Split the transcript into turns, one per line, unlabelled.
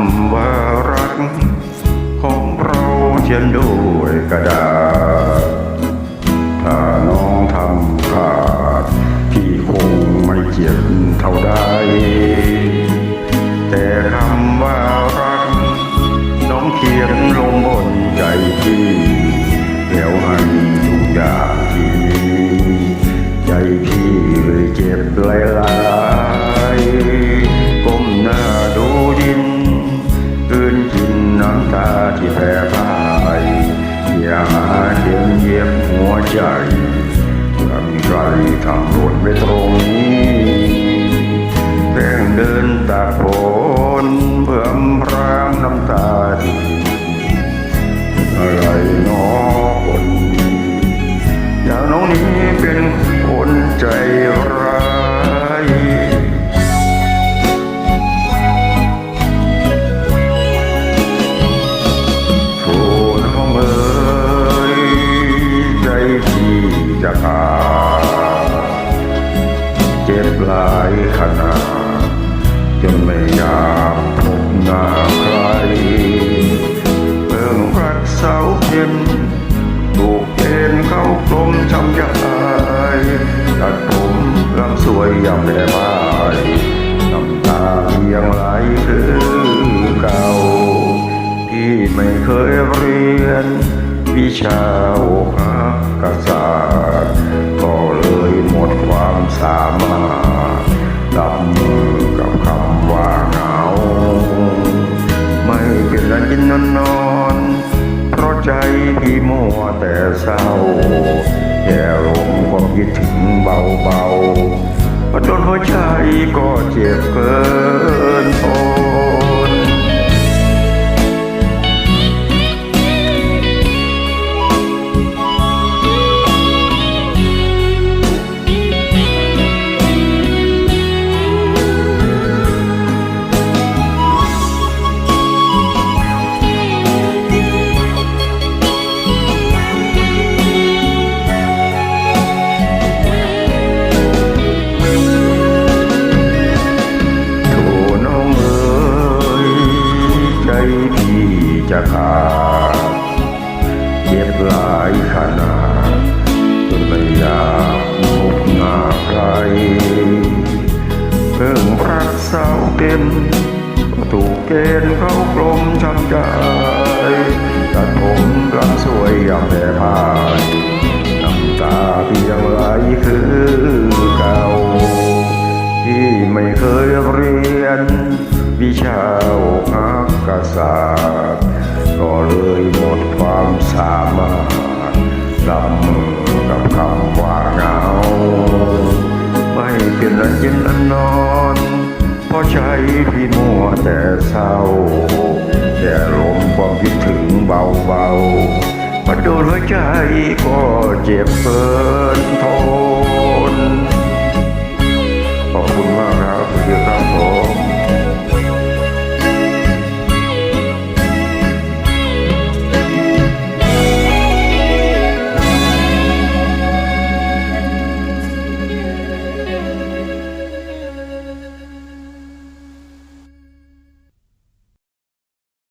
ำว่ารัก ของเราเขียนด้วยกระดาษ ถ้าน้องทำขาด พี่คงไม่เขียนเท่าใดแต่คำว่ารัก น้องเขียนลงบนใจพี่แล้วให้ทุกอย่างที่ใจพี่เลยเจ็บหลาย ตาที่แผ่พายอย่าหาเข็มเย็บหัวใจถ้ามีใครทำหล่นไปตรงนี้แป้งเดินตากฝนเพื่อมพรางน้ำตาที่อะไรนอคนอย่างน้องนี้เป็นคนใจร จะขาเจ็บหลายขนาดจนไม่อยากพบหน้าใครเพิ่งรักเสาเย็นถูกเอ็นเข้ากลมช้ำยายตัดผมลำสวยยำแม่ไม้น้ำตาเพียงไหลคือเก่าพี่ไม่เคยเรียน วิชาโอหากษาสตร์ก็เลยหมดความสามารถรับมือกับคำว่าเหงา ไม่เป็นไรกินนอนนอน เพราะใจพี่มัวแต่เศร้าแย่ลงความคิดถึงเบาๆพอโดนหัวใจก็เจ็บเกิน จะขาดเจ็บหลายขนาดจนไม่อยากพบหน้าใครเพิ่งรักเศร้าเต็มก็ถูกเกณฑ์เข้ากลมช้ำใจตัดผมกลางสวยอย่างแผ่พายน้ำตาพี่ยังไหลคือเก่าที่ไม่เคยเรียนวิชาามามารถรับมือกับคำว่าเหงา ไม่เป็นอันยินอันนอนเพราะใจพี่มัวแต่เศร้า แต่ลมความคิดถึงเบาๆมาโดนหัวใจก็เจ็บเกินทน